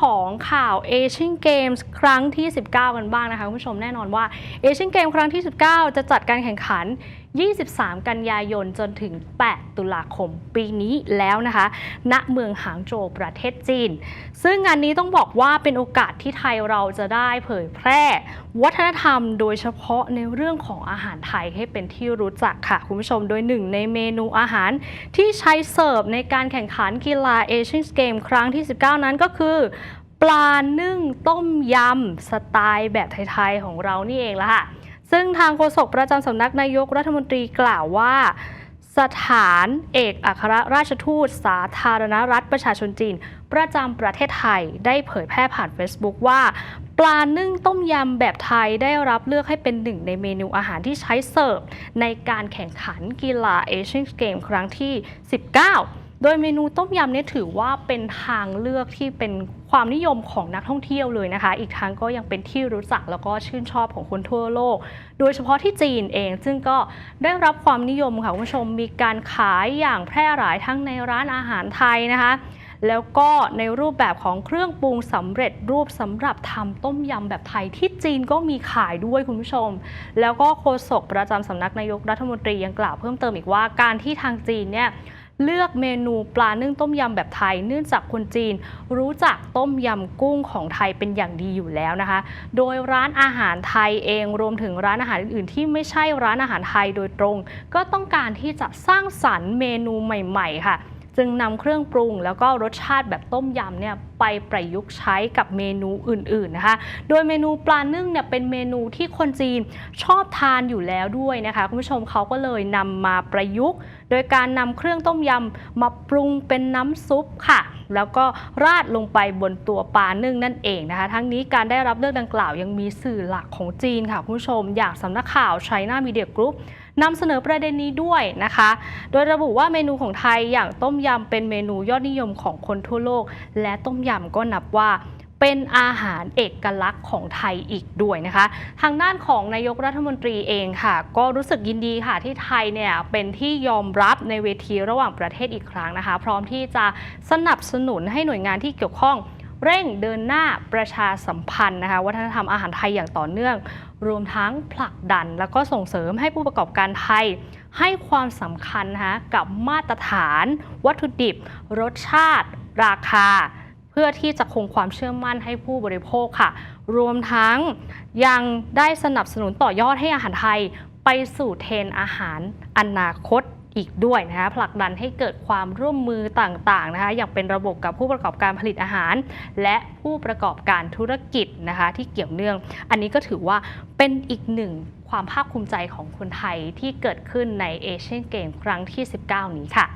ของข่าวเอเชียนเกมส์ครั้งที่ 19 กันบ้างนะคะคุณผู้ชมแน่นอนว่าเอเชียนเกมครั้งที่ 19 จะจัดการแข่งขัน 23 กันยายนจนถึง 8 ตุลาคมปีนี้แล้วนะคะ ณ เมืองหางโจวประเทศจีน ซึ่งงานนี้ต้องบอกว่าเป็นโอกาสที่ไทยเราจะได้เผยแพร่ วัฒนธรรมโดยเฉพาะในเรื่องของอาหารไทยให้เป็นที่รู้จักค่ะคุณผู้ชม โดยหนึ่งในเมนูอาหารที่ใช้เสิร์ฟในการแข่งขันกีฬาเอเชียนเกมครั้งที่ 19 นั้นก็คือปลานึ่งต้มยำ สไตล์แบบไทย ๆ ของเรานี่เองละค่ะ ซึ่งทางโฆษกประจำสำนักนายกรัฐมนตรีกล่าวว่า สถานเอกอัครราชทูตสาธารณรัฐประชาชนจีน ประจำประเทศไทยได้เผยแพร่ผ่าน Facebook ว่าปลานึ่งต้มยำแบบไทยได้รับเลือกให้เป็นหนึ่งในเมนูอาหารที่ใช้เสิร์ฟในการแข่งขันกีฬาเอเชียนเกมครั้งที่ 19 โดยเมนูต้มยำเนี่ยถือว่าเป็นทางเลือกที่เป็นความนิยมของนักท่องเที่ยวเลยนะคะ อีกทั้งก็ยังเป็นที่รู้จักแล้วก็ชื่นชอบของคนทั่วโลก โดยเฉพาะที่จีนเอง ซึ่งก็ได้รับความนิยมค่ะคุณผู้ชมมีการขายอย่างแพร่หลายทั้งในร้านอาหารไทยนะคะแล้วก็ในรูปแบบของเครื่องปรุงสำเร็จรูปสำหรับทำต้มยำแบบไทยที่จีนก็มีขายด้วยคุณผู้ชม แล้วก็โฆษกประจำสำนักนายกรัฐมนตรียังกล่าวเพิ่มเติมอีกว่าการที่ทางจีนเนี่ย เลือกเมนูปลานึ่งต้มยำแบบไทย เนื่องจากคนจีน รู้จักต้มยำกุ้งของไทยเป็นอย่างดีอยู่แล้วนะคะ โดยร้านอาหารไทยเองรวมถึงร้านอาหารอื่นๆ ที่ไม่ใช่ร้านอาหารไทยโดยตรง ก็ต้องการที่จะสร้างสรรค์เมนูใหม่ ๆ ค่ะ จึงนำเครื่องปรุงแล้วก็รสชาติแบบต้มยำเนี่ย ไปประยุกต์ใช้กับเมนูอื่นๆนะคะ โดยเมนูปลานึ่งเนี่ยเป็นเมนูที่คนจีนชอบทานอยู่แล้วด้วยนะคะคุณผู้ชมเขาก็เลยนำมาประยุกต์ โดยการนำเครื่องต้มยำมาปรุงเป็นน้ำซุปค่ะ แล้วก็ราดลงไปบนตัวปลานึ่งนั่นเองนะคะ ทั้งนี้การได้รับเลือกดังกล่าวยังมีสื่อหลักของจีนค่ะคุณผู้ชม อย่างสำนักข่าว China Media Group นำเสนอประเด็นนี้ด้วยนะคะ โดยระบุว่าเมนูของไทยอย่างต้มยำเป็นเมนูยอดนิยมของคนทั่วโลก และต้มยำก็นับว่าเป็นอาหารเอกลักษณ์ของไทยอีกด้วยนะคะ ทางด้านของนายกรัฐมนตรีเองค่ะ ก็รู้สึกยินดีค่ะที่ไทยเนี่ยเป็นที่ยอมรับในเวทีระหว่างประเทศอีกครั้งนะคะ พร้อมที่จะสนับสนุนให้หน่วยงานที่เกี่ยวข้องเร่งเดินหน้าประชาสัมพันธ์นะคะวัฒนธรรมอาหารไทยอย่างต่อเนื่อง รวมทั้งผลักดัน แล้วก็ส่งเสริมให้ผู้ประกอบการไทย ให้ความสำคัญนะคะกับมาตรฐาน วัตถุดิบ รสชาติ ราคา พื่อที่จะคงความเชื่อมั่นให้ผู้บริโภคค่ะ รวมทั้งยังได้สนับสนุนต่อยอดให้อาหารไทยไปสู่เทรนอาหารอนาคตอีกด้วยนะคะผลักดันให้เกิดความร่วมมือต่างๆนะคะอย่างเป็นระบบกับผู้ประกอบการผลิตอาหาร และผู้ประกอบการธุรกิจนะคะที่เกี่ยวเนื่อง อันนี้ก็ถือว่าเป็นอีกหนึ่งความภาคภูมิใจของคนไทยที่เกิดขึ้นในเอเชียนเกมครั้งที่ 19 นี้ค่ะ